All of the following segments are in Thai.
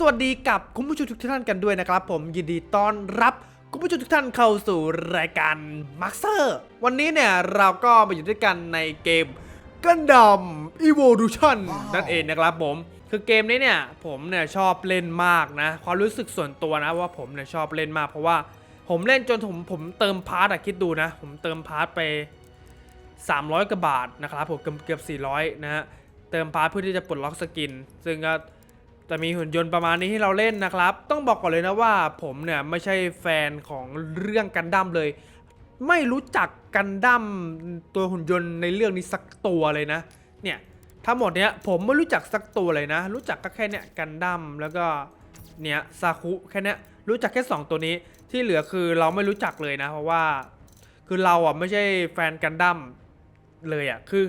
สวัสดีกับคุณผู้ชมทุกท่านกันด้วยนะครับ ผมยินดีต้อนรับคุณผู้ชมทุกท่านเข้าสู่รายการมาร์เซอร์วันนี้เนี่ยเราก็มาอยู่ด้วยกันในเกมกันดัม Evolution นั่นเองนะครับผม คือเกมนี้เนี่ยผมเนี่ยชอบเล่นมากนะ ความรู้สึกส่วนตัวนะว่าผมเนี่ยชอบเล่นมากเพราะว่าผมเล่นจนผมผมเติมพาร์ทอะคิดดูนะ ผมเติมพาร์ทไป 300กว่าบาทนะครับผมเกือบเกือบ400 นะฮะเติมพาร์ทเพื่อที่จะปลดล็อกสกิน ซึ่งก็ จะมีหุ่นยนต์ประมาณนี้ให้เราเล่นนะครับ ต้องบอกก่อนเลยนะว่าผมเนี่ยไม่ใช่แฟนของเรื่องกันดั้มเลย ไม่รู้จักกันดั้มตัวหุ่นยนต์ในเรื่องนี้สักตัวเลยนะ เนี่ยทั้งหมดเนี้ยผมไม่รู้จักสักตัวเลยนะ รู้จักก็แค่เนี้ยกันดั้มแล้วก็เนี่ยซาคุแค่เนี้ยรู้จักแค่สองตัวนี้ที่เหลือคือเราไม่รู้จักเลยนะ เพราะว่าคือเราอะไม่ใช่แฟนกันดั้มเลยอะคือ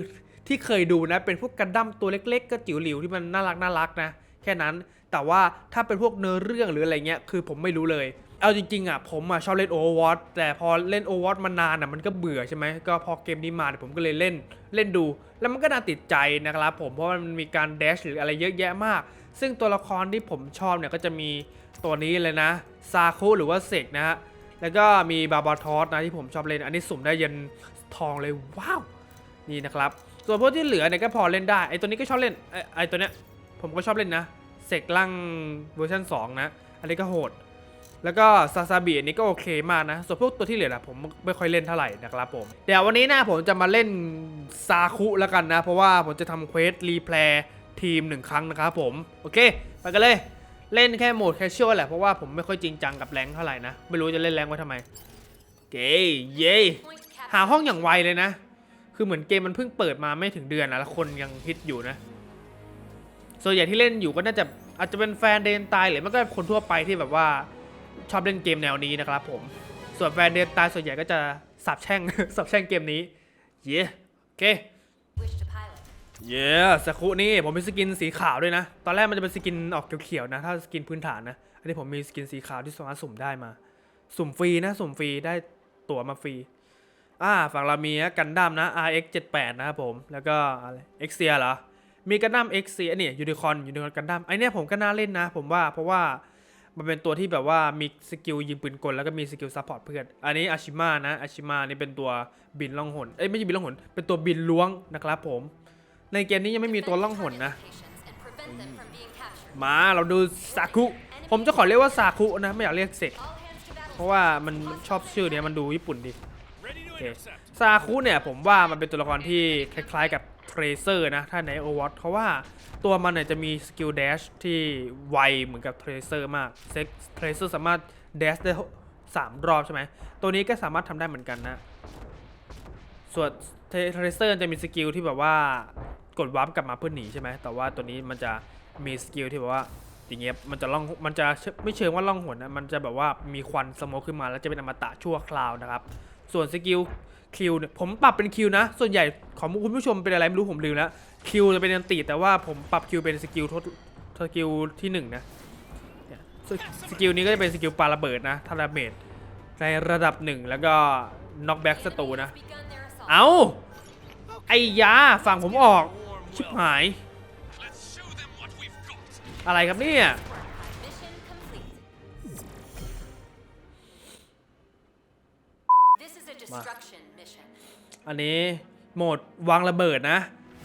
ที่เคยดูนะเป็นพวกกันดั้มตัวเล็ก ๆ ก็จิ๋วหลิวที่มันน่ารักน่ารักนะ ค่นั้น แต่ว่าถ้าเป็นพวกเนื้อเรื่องหรืออะไรเงี้ยคือผมไม่รู้เลยเอาจริงๆอะผมอะชอบเล่น Overwatch แต่พอเล่น Overwatch มานานอะมันก็เบื่อใช่ไหมก็พอเกมนี้มาเนี่ยผมก็เลยเล่นเล่นดู แล้วมันก็น่าติดใจนะครับผมเพราะมันมีการแดชหรืออะไรเยอะแยะมาก ซึ่งตัวละครที่ผมชอบเนี่ยก็จะมีตัวนี้เลยนะซาคุหรือว่าเซกนะฮะแล้วก็มีบาบาทอสนะที่ผมชอบเล่น อันนี้สุ่มได้เยันทองเลยว้าวนี่นะครับ ส่วนพวกที่เหลือเนี่ยก็พอเล่นได้ไอตัวนี้ก็ชอบเล่นไอไอตัวเนี้ยผมก็ชอบเล่นนะ เสกล่างเวอร์ชัน2 นะ อันนี้ก็โหด แล้วก็ซาซาบิอันนี้ก็โอเคมากนะ ส่วนพวกตัวที่เหลือนะผมไม่ค่อยเล่นเท่าไหร่นะครับผม เดี๋ยววันนี้นะผมจะมาเล่นซาคุแล้วกันนะ เพราะว่าผมจะทำเควสรีเพลย์ทีมหนึ่งครั้งนะครับผม โอเค ไปกันเลยเล่นแค่โหมดแคชชวลแหละเพราะว่าผมไม่ค่อยจริงจังกับแรงเท่าไหร่นะ ไม่รู้จะเล่นแรงไว้ทำไมโอเคเย้หาห้องอย่างไวเลยนะ คือเหมือนเกมมันเพิ่งเปิดมาไม่ถึงเดือนนะแล้วคนยังฮิตอยู่นะ ส่วนใหญ่ที่เล่นอยู่ก็น่าจะอาจจะเป็นแฟนเดนตายหรือไม่ก็คนทั่วไปที่แบบว่าชอบเล่นเกมแนวนี้นะครับผม ส่วนแฟนเดนตายส่วนใหญ่ก็จะสับแช่งสับแช่งเกมนี้ เย้โอเค Wish to pilot. เย้สกุนี่ผมมีสกินสีขาวด้วยนะ ตอนแรกมันจะเป็นสกินออกเขียวๆนะ ถ้าสกินพื้นฐานนะ อันนี้ผมมีสกินสีขาวที่สามารถสุ่มได้มา สุ่มฟรีนะ สุ่มฟรีได้ตั๋วมาฟรี อ่า ฝั่งเรามีนะกันดั้มนะ RX 78 นะครับผม แล้วก็อะไร X เซียเหรอ มีกันดั้ม X เซียเนี่ยยูนิคอนยูนิคอนกันดั้มไอเนี่ยผมก็น่าเล่นนะ ผมว่าเพราะว่ามันเป็นตัวที่แบบว่ามีสกิลยิงปืนกลแล้วก็มีสกิลซัพพอร์ตเพื่อน อันนี้อาชิมะนะอาชิมะนี่เป็นตัวบินล่องหนเอ้ยไม่ใช่บินล่องหนเป็นตัวบินล้วงนะครับผม ในเกมนี้ยังไม่มีตัวล่องหนนะ มาเราดูซาคุผมจะขอเรียกว่าซาคุนะไม่อยากเรียกเสกเพราะว่ามันชอบชื่อเนี้ยมันดูญี่ปุ่นดีโอเคซาคุเนี่ยผมว่ามันเป็นตัวละครที่คล้ายๆกับเทรเซอร์นะถ้าในโอวอตเพราะว่าตัวมันเนี่ยจะมีสกิลเดชที่ไวเหมือนกับเทรเซอร์มากเซ็กเทรเซอร์สามารถเดชได้สามรอบใช่ไหม ตัวนี้ก็สามารถทำได้เหมือนกันนะ ส่วนเทรเซอร์จะมีสกิลที่แบบว่ากดวาร์ปกลับมาเพื่อหนีใช่ไหม แต่ว่าตัวนี้มันจะมีสกิลที่แบบว่าอย่างเงี้ยมันจะล่องมันจะไม่เชิงว่าล่องหนนะ มันจะแบบว่ามีควันสโมกขึ้นมาแล้วจะเป็นอมตะชั่วคราวนะครับ ส่วนสกิล คิวเนี่ยผมปรับเป็นคิวนะ ส่วนใหญ่ของคุณผู้ชมเป็นอะไรไม่รู้ผมลืมแล้วคิวจะเป็นอันติแต่ว่าผมปรับคิวเป็นสกิลทดสกิลที่หนึ่งนะสกิลนี้ก็จะเป็นสกิลปาระเบิดนะทาราเมดในระดับหนึ่งแล้วก็น็อกแบ็กศัตรูนะ เอาไอ้ยาฝั่งผมออก ชิบหาย อะไรครับเนี่ย Mission complete. อันนี้โหมดวางระเบิดนะ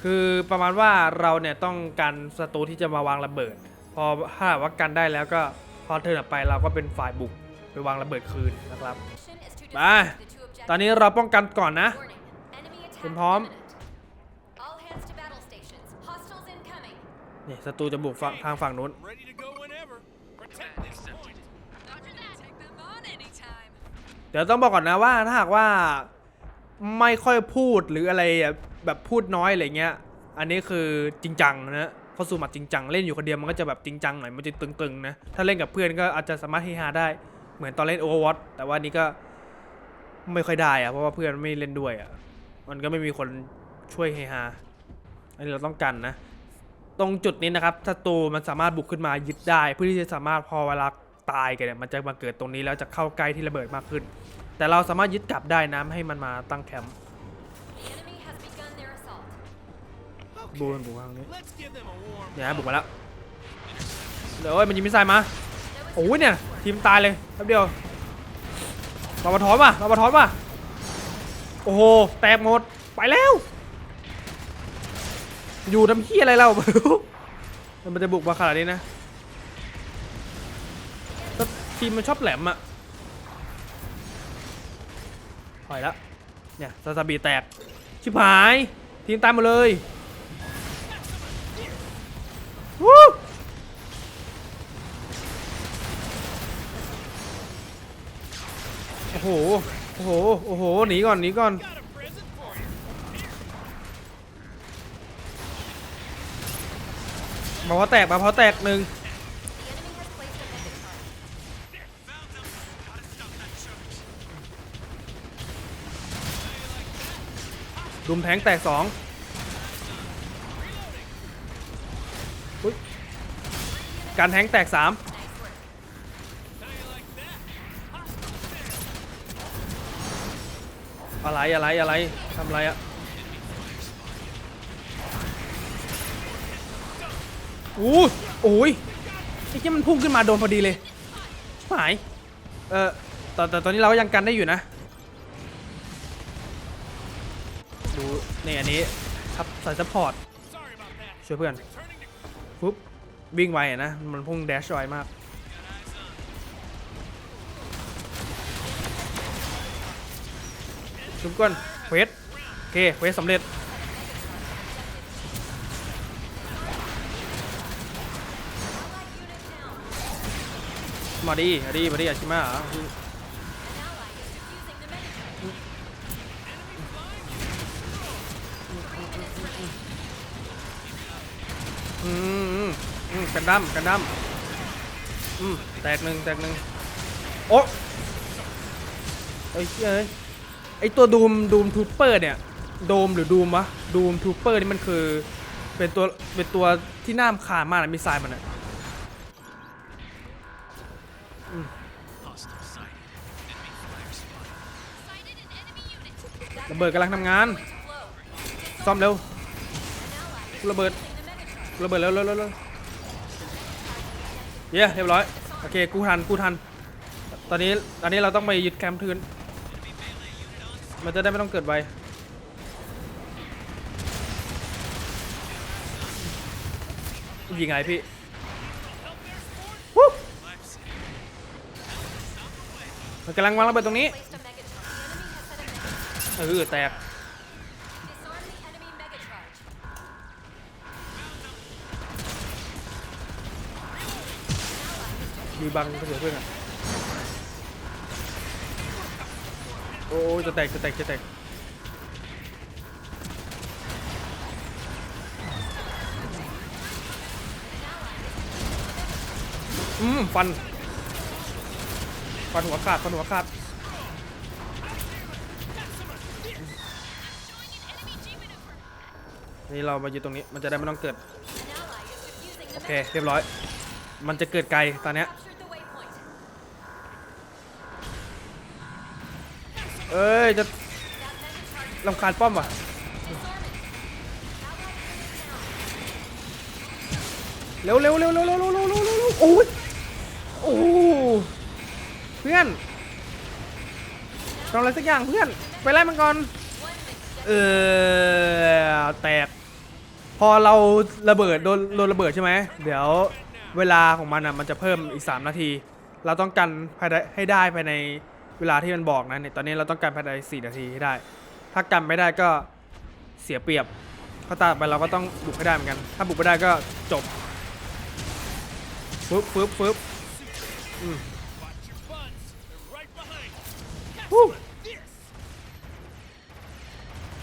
คือประมาณว่าเราเนี่ยต้องการศัตรูที่จะมาวางระเบิด พอถ้าหากว่ากันได้แล้วก็พอเทิร์นออกไปเราก็เป็นฝ่ายบุกไปวางระเบิดคืนนะครับ Mission is to ไป disrupt the two ตอน objectives. นี้เราป้องกันก่อนนะ Warning. Enemy attack เป็นพร้อม imminent. All hands to battle stations. Hostiles incoming. นี่ศัตรูจะบุกฝั่งทางฝั่งนู้น I'm ready to go whenever. Protect this point. Roger that. Take them on anytime. เดี๋ยวต้องบอกก่อนนะว่าถ้าหากว่า ไม่ค่อยพูดหรืออะไรแบบพูดน้อยอะไรเงี้ย อันนี้คือจริงจังนะเข้าสู่หมัดจริงจังเล่นอยู่คนเดียวมันก็จะแบบจริงจังหน่อยมันจะตึงๆนะถ้าเล่นกับเพื่อนก็อาจจะสามารถเฮฮาได้เหมือนตอนเล่น Overwatch แต่ว่านี้ก็ไม่ค่อยได้อะเพราะว่าเพื่อนไม่เล่นด้วยอะมันก็ไม่มีคนช่วยเฮฮาอันนี้เราต้องกันนะ ตรงจุดนี้นะครับศัตรูมันสามารถบุกขึ้นมายึดได้ เพื่อที่จะสามารถพอเวลาตายกันเนี่ยมันจะมาเกิดตรงนี้แล้วจะเข้าใกล้ที่ระเบิดมากขึ้น แต่เราสามารถยึดกลับได้นะไม่ให้มันมาตั้งแคมป์ The enemy has begun their assault. บูนบุกทางนี้ Let's give them a warm เนี่ยฮะบุกมาแล้วเดี๋ยวเอ้ยมันยิงมิสไซล์มาโอ้ยเนี่ย ทีมตายเลยแป๊บเดียวมาบะทอนป่ะมาบะทอนป่ะโอ้โห แตกหมด ไปแล้ว อยู่ทำเฮียอะไรเรา มันจะบุกมาขนาดนี้นะแต่ทีมมันชอบแหลมอะ ถอยละเนี่ยซาซาบีแตก ชิบหาย ทีมตายหมดเลยวู้โอ้โห โอ้โห โอ้โห หนีก่อน หนีก่อน Got a present for you. มาพอแตก มาพอแตกหนึ่ง ดุมแทงแตกสองการแทงแตกสามอะไรอะไรอะไรทำอะไรอะอู้โอ้ยไอ้เจ้ามันพุ่งขึ้นมาโดนพอดีเลยหาย เออแต่แต่ตอนนี้เราก็ยังกันได้อยู่นะ อันนี้ทับใส่ซัพพอร์ตช่วยเพื่อนปุ๊บวิ่งไวอะนะ มันพุ่งแดชไวมากทุกคนเควสโอเคเควสสำเร็จมาดีมาดีมาดีอาชิมา อืมอืมอืมกันดั้มกันดั้มอืมแตกหนึ่งแตกหนึ่งโอ้เอ้เอ้ยไอ้ตัวดูมดูมทูเปอร์เนี่ยโดมหรือดูมวะดูมทูเปอร์นี่มันคือ เป็นตัวเป็นตัวที่น่ามคานมากนะมิสไซมันอะระเบิดกำลังทำงาน ซ่อมเร็วระเบิด ระเบิดเร็วเร็วเร็วเร็วเย้เรียบร้อย โอเค กูทัน กูทัน ตอนนี้ ตอนนี้เราต้องไปยึดแคมป์ทืนมันจะได้ไม่ต้องเกิดไวยิงไงพี่วู้มันกำลังวางระเบิดตรงนี้ เออ แตก มีบังก็เสียเพื่อนอะโอ้ยจะแตกจะแตกจะแตกอืมฟัน ฟันหัวขาดฟันหัวขาดนี่เรามาอยู่ตรงนี้มันจะได้ไม่ต้องเกิด โอเค เรียบร้อย มันจะเกิดไกลตอนเนี้ย เอ้ย จะลำคาญป้อมว่ะเร็วเร็วเร็วเร็วเร็วเร็วเร็วเร็วเร็วโอ้ยโอ้เพื่อนทำอะไรสักอย่างเพื่อน ไปไล่มันก่อน เออแตก พอเราระเบิดโดนโดนระเบิดใช่ไหม เดี๋ยวเวลาของมันอะมันจะเพิ่มอีก 3 นาที เราต้องกันให้ได้ภายใน เวลาที่มันบอกนะเนี่ยตอนนี้เราต้องกันภายใน4นาทีให้ได้ ถ้ากันไม่ได้ก็เสียเปรียบถ้าตามไปเราก็ต้องบุกให้ได้เหมือนกัน ถ้าบุกไม่ได้ก็จบฟึบฟึบฟึบ Watch your butts. They're right behind you. ฮู้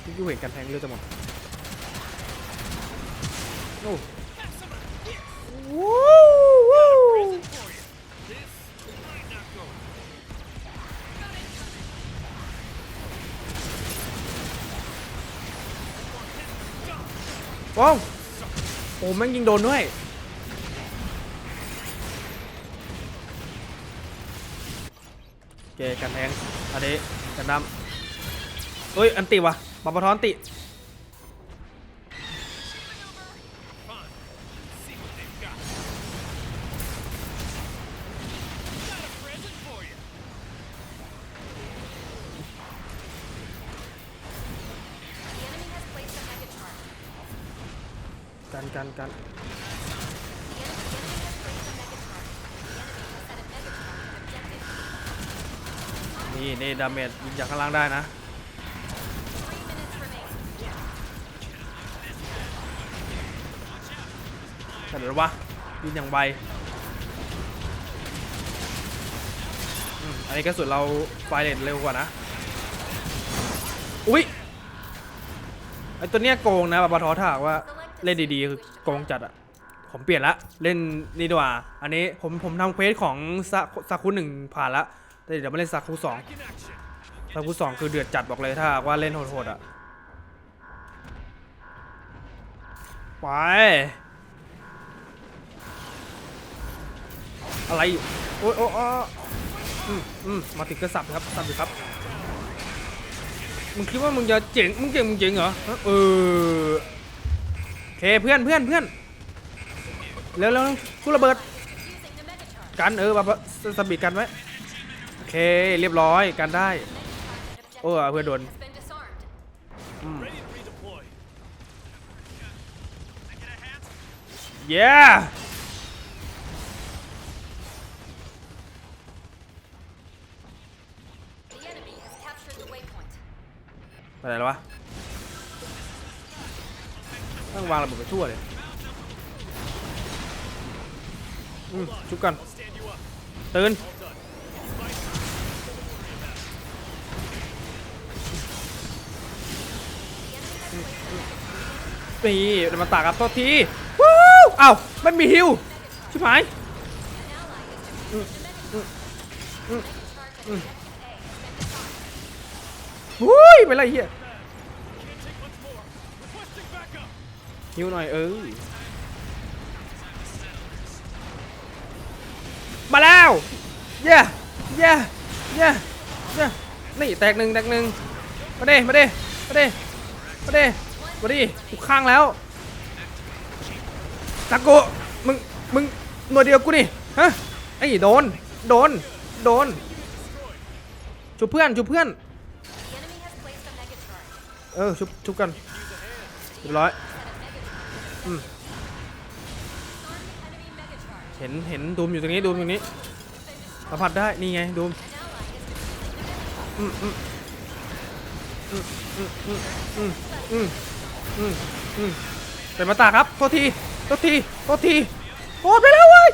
ที่กูเห็นกันแทงเลือดจะหมดโอ้ Have some ว้าวโอ้แม่งยิงโดนด้วย เกกันแทงอันนี้กันดำเอ้ย อันติวะบาปะทอนติ นี่นี่ดาเมจยิงจากข้างล่างได้นะแต่เดี๋ยววะยิงอย่างไวอันนี้กระสุนเราไฟเรทเร็วกว่านะ อุ๊ยไอตัวเนี้ยโกงนะบาบทอถาหากว่าเล่นดีๆคือโกงจัดอะผมเปลี่ยนละ เล่นนี่ดีกว่า อันนี้ผมผมทำเควสของซาซาคุหนึ่งผ่านละ แต่เดี๋ยวมาเล่นซาคุสองซาคุสองคือเดือดจัดบอกเลยถ้าว่าเล่นโหดๆอะไปอะไรอยู่โอ้ยโอ้ยโออืมอืมมาติดกระสับครับสับอยู่ครับมึงคิดว่ามึงจะเจ๋งมึงเจ๋งมึงเจ๋งเหรอเออโอเคเพื่อนเพื่อนเพื่อนเร็วเร็วทุระเบิดกันเออแบบสบิดกันไว้ เคเรียบร้อยกันได้ โอ้เพื่อนโดนเย้ไปไหนแล้ววะต้องวางระเบิดไปทั่วเลยอืมชุบกันตื่น นี่เดี๋ยวมาตากครับโทษทีวู้อ้าไม่มีฮิวชิบหายอืมอืมอืมอืมวุ้ยเป็นไรเฮียฮิวหน่อยเออมาแล้วเย้เย้เย้เย้นี่แตกหนึ่งแตกหนึ่งมาเด้มาเด้มาเด้มาเด้ มาดิกูข้างแล้วตะโกมึง มึงหน่วยเดียวกูนี่ ฮะ ไอ้โดน โดน โดนชุบเพื่อนชุบเพื่อน เออชุบชุบกันเรียบร้อยอืมเห็น เห็นดูมอยู่ตรงนี้ดูมอยู่ตรงนี้สัมผัสได้ นี่ไงดูมอืมอืมอืมอืมอืมอืม อืมอืมเป็นมาตาครับโทษทีโทษทีโทษทีโทษไปแล้วเว้ย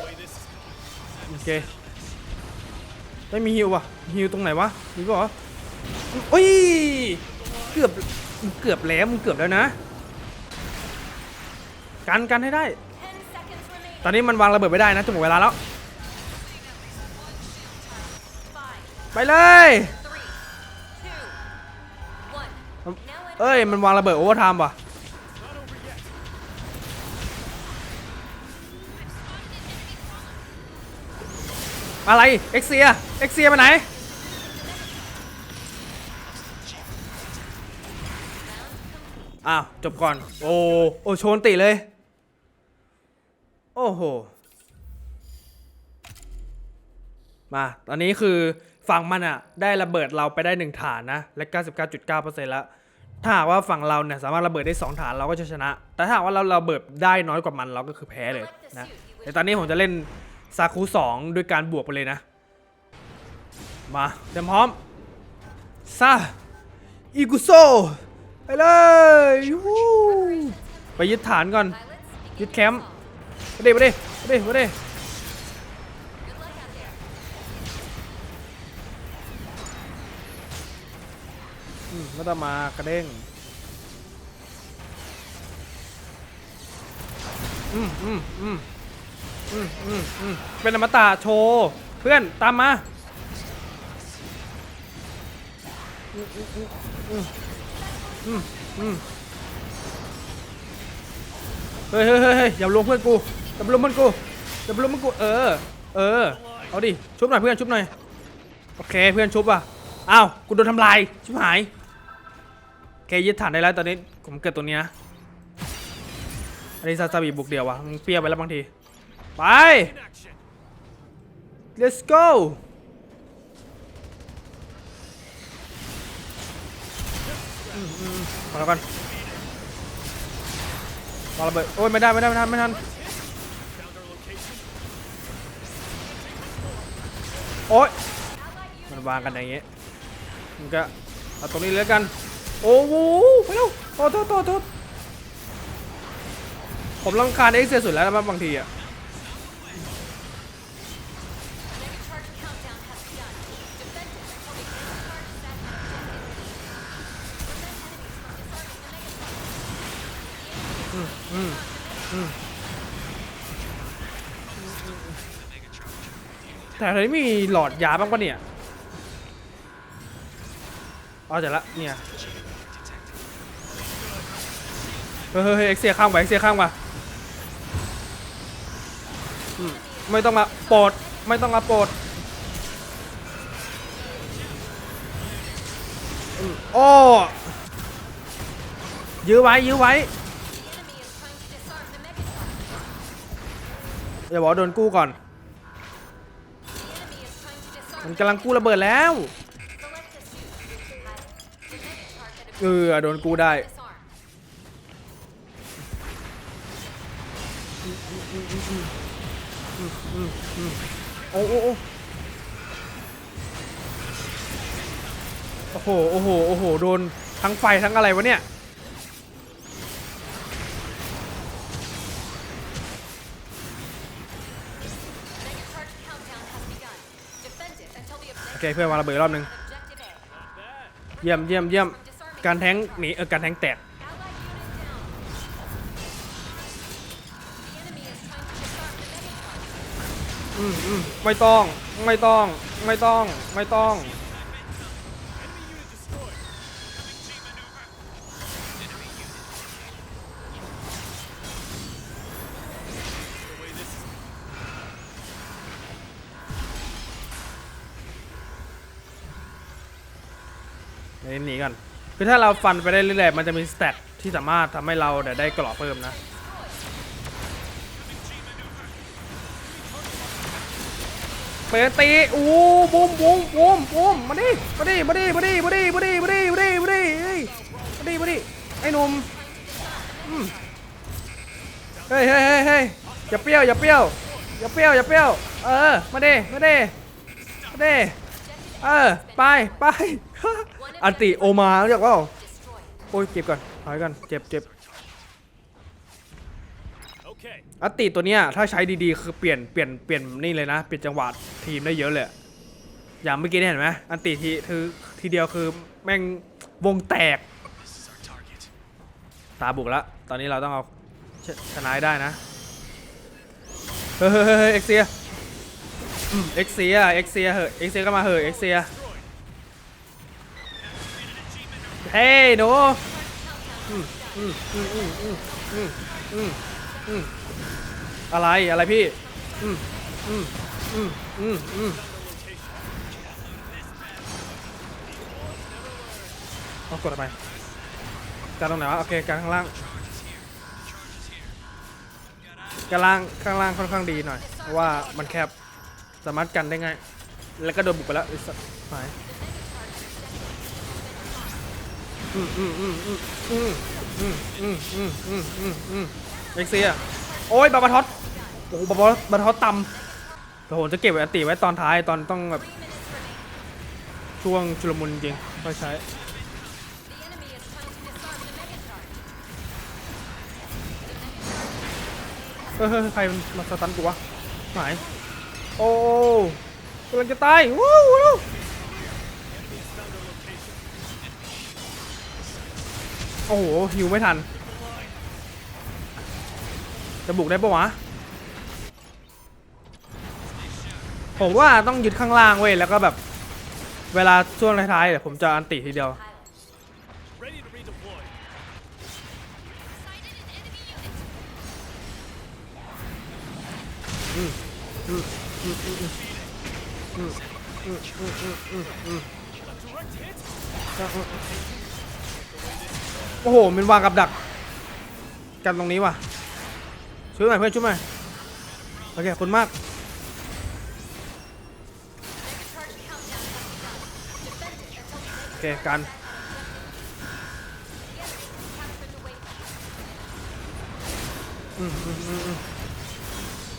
โอเคไม่มีฮิวว่ะฮิวตรงไหนวะมีป่ะโอ้ยเกือบเกือบแล้วมึงเกือบแล้วนะกันกันให้ได้ ตอนนี้มันวางระเบิดไม่ได้นะจะหมดเวลาแล้ว ไปเลยเอ้ย มันวางระเบิดโอเวอร์ไทม์ว่ะ อะไร เอ็กเซีย เอ็กเซียไปไหน อ้าว จบก่อน โอ้ โอ้โชนติเลย โอ้โห มา ตอนนี้คือฝั่งมันอะได้ระเบิดเราไปได้ 1 ฐานนะ และ 99.9%แล้วถ้าหากว่าฝั่งเราเนี่ยสามารถระเบิดได้ 2 ฐานเราก็จะชนะ แต่ถ้าหากว่าเราระเบิดได้น้อยกว่ามันเราก็คือแพ้เลยนะแต่ตอนนี้ผมจะเล่น ซาคุ2ด้วยการบวกไปเลยนะ มาเตรียมพร้อมซาอิกุโซไปเลยยูฮูไปยึดฐานก่อน ยึดแคมป์มาดิมาดิมาดิมาดิ Good luck out there. อืมแล้วก็มากระเด้งอืมอืมอืม อืมอืมอืมเป็นอมตะโชว์เพื่อนตามมาอืมอืมอืมอืมอืมเฮ้ยเฮ้ยเฮ้ยอย่าลงเพื่อนกูอย่าลงเพื่อนกูอย่าลงเพื่อนกูเออ เออเอาดิชุบหน่อยเพื่อนชุบหน่อยโอเคเพื่อนชุบอะอ้าวกูโดนทำลายชิบหายโอเคยึดฐานได้แล้วตอนนี้ผมเกิดตัวนี้นะอันนี้ซาซาบิบุกเดียววะมึงเปรี้ยวไปแล้วบางที ไป let's go มอืมขอแล้วกันวาระเบิดโอ้ยไม่ได้ไม่ได้ไม่ทันไม่ทันโอ้ยมันวางกันอย่างเงี้ยมันก็เอาตรงนี้เลยกัน โอ้โหไปแล้วโทษโทษโทษผมรำคาญเอ็กเซียสุดแล้วนะบางทีอะ แต่เฮ้ยมีหลอดยาบ้างปะเนี่ยเอาเสร็จละเนี่ย เฮ้ยเฮ้ยเอ็กเซียข้างไปเอ็กเซียข้างมาไม่ต้องมาโปรดไม่ต้องมาโปรดอืมโอ้ยื้อไว้ยื้อไว้ อย่าบอกโดนกู้ก่อน มันกำลังกู้ระเบิดแล้ว เออโดนกู้ได้โอ้โอ้โอ้โห โอ้โห โอ้โห โดนทั้งไฟทั้งอะไรวะเนี่ย เคเพื่อนวางระเบิดรอบหนึ่งเยี่ยมเยี่ยมเยี่ยมการแทงหนีเออการแทงแตกอืมอืมไม่ต้องไม่ต้องไม่ต้องไม่ต้อง นีก่อนคือถ้าเราฟันไปได้เรื่อยๆมันจะมีสเตตที่สามารถทำให้เราเดี๋ยวได้กรอบเพิ่มนะเปิดตีอู้บูมบูมบูมบูมมาดิมาดิมาดิมาดิมาดิมาดิมาดิมาดิมาดิมาดิมาดิไอ้หนุ่มเฮ้ยเฮ้ยเฮ้ยเฮ้ยอย่าเปรี้ยวอย่าเปรี้ยวอย่าเปรี้ยวอย่าเปรี้ยวเออมาดิมาดิมาดิ เออ ไปไป อันติโอมาเรียกว่า Destroy it. โอ้ยเจ็บก่อนถอยก่อนเจ็บเจ็บ okay. อัตติตัวเนี้ยถ้าใช้ดีๆ คือเปลี่ยนเปลี่ยนเปลี่ยนนี่เลยนะ เปลี่ยนจังหวะทีมได้เยอะเลย อย่างเมื่อกี้เนี่ยเห็นไหมอันติทีคือทีเดียวคือแม่งวงแตก This is our target. ตาบุกแล้วตอนนี้เราต้องเอาชชนะให้ได้นะเฮ้ยเฮ้ยเฮ้ยเฮ้ยเอ็กเซียอืม เอ็กเซียเอ็กเซียเหอะเอ็กเซียก็มาเหอะเอ็กเซียเฮ้ยหนูอะไร อะไรพี่เอากดไปการตรงไหนวะโอเคการข้างล่างการล่างข้างล่างค่อนข้างดีหน่อย ว่ามันแคบ สามารถกันได้ง่าย แล้วก็โดนบุกไปแล้วไอ้สัตว์หายอืมอืมอืมอืมอืมอืมอืมอืมอืมอืมอืมเอ็กเซียโอ้ยบาบาทอสโอ้โหบาบาบาทอสต่ำแต่ผมจะเก็บไว้อันติไว้ตอนท้ายตอนต้องแบบช่วงชุลมุนจริงต้องใช้เฮ้ยเฮ้ยใครมันมาสตันกูวะหาย โอ้กำลังจะตายวู้วู้โอ้โหหิวไม่ทัน จะบุกได้ปะวะ ผมว่าต้องยึดข้างล่างเว้ย แล้วก็แบบ เวลาช่วงท้ายๆเดี๋ยวผมจะอันติทีเดียว Pilot. Ready to redeploy. โอ้โห มันวางกับดัก กันตรงนี้ว่ะ ช่วยหน่อยเพื่อนช่วยหน่อยโอเคคนมากโอเคกันอืมอืมอืม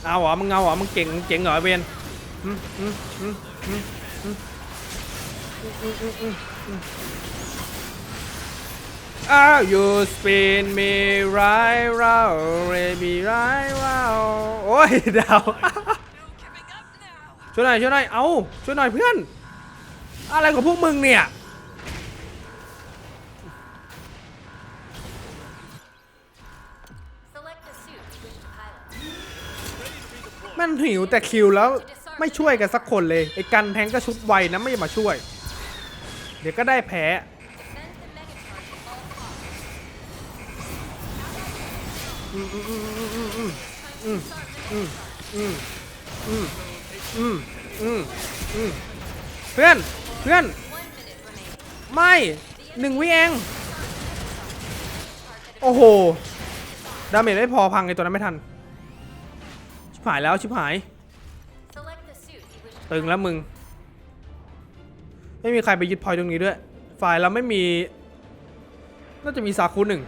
เอาเหรอมึงเอาเหรอมึงเก่งเก่งเหรอเวนอ้าวยู่ spin me right round baby right โอ้ยดาว ช่วยหน่อยช่วยหน่อย เอาช่วยหน่อยเพื่อน อะไรของพวกมึงเนี่ย มันหิวแต่คิวแล้วไม่ช่วยกันสักคนเลย ไอ้กันแทงก็ชุดไวนะไม่มาช่วย เดี๋ยวก็ได้แพ้อืมอืมอืมอืมอืมอืมอืมอืมอืมอืมอืมเพื่อนเพื่อน ไม่หนึ่งวิเองโอ้โห ดาเมจไม่พอพังไอตัวนั้นไม่ทัน ชิบหายแล้วชิบหาย Select the suit you wish to ตึงแล้วมึง ไม่มีใครไปยึดพอยต์ตรงนี้ด้วย ฝ่ายเราไม่มี น่าจะมีซาคุหนึ่ง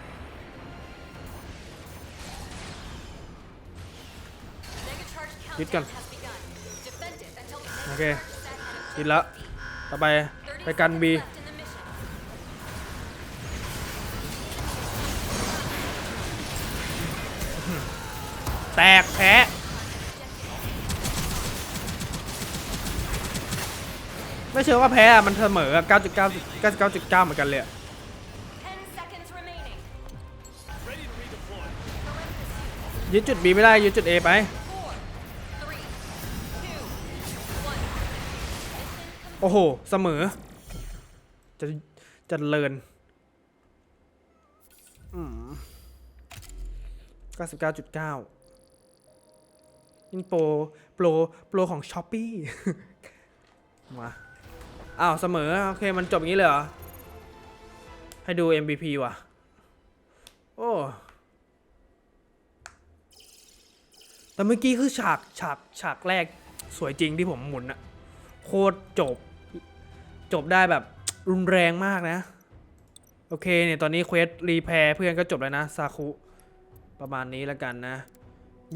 Mega charge Hit countdown gun. has begun. Defend it until the mega Okay. charge is set at ยึดแล้ว ต่อไป30ไปกันบี seconds left in the mission. แตกแพ้ ไม่เชื่อว่าแพ้อะมันเสมออะ9.9 99.9เหมือนกันเลยอะ10 seconds remaining. Ready to redeploy. Select the suit. ยึดจุด B ไม่ได้ยึดจุด A ไป Four, three, two, one. Mission โอ้โห เสมอ จะจะเลินอืม99.9นี่โปรโปรโปรของช้อปปี้ มา อ้าวเสมอโอเคมันจบอย่างนี้เลยเหรอ ให้ดู MVP ว่ะ โอ้ แต่เมื่อกี้คือฉากฉากฉากแรกสวยจริงที่ผมหมุนอะโคตรจบ จบได้แบบรุนแรงมากนะ โอเคเนี่ยตอนนี้เควสรีแพร์เพื่อนก็จบแล้วนะซาคุประมาณนี้แล้วกันนะ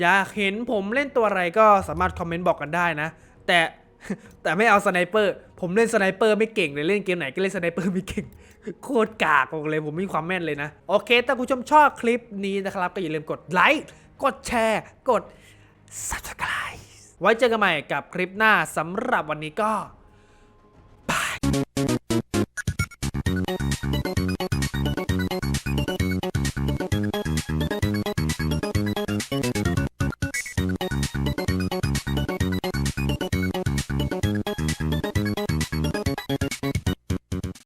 อยากเห็นผมเล่นตัวอะไรก็สามารถคอมเมนต์บอกกันได้นะ แต่ แต่ไม่เอาสไนเปอร์ ผมเล่นสไนเปอร์ไม่เก่งเลยเล่นเกมไหนก็เล่นสไนเปอร์ไม่เก่ง โคตรกากบอกเลยผมไม่มีความแม่นเลยนะ โอเค ถ้าคุณผู้ชมชอบคลิปนี้นะครับ ก็อย่าลืมกดไลค์ กดแชร์ กด subscribe ไว้เจอกันใหม่กับคลิปหน้าสำหรับวันนี้ก็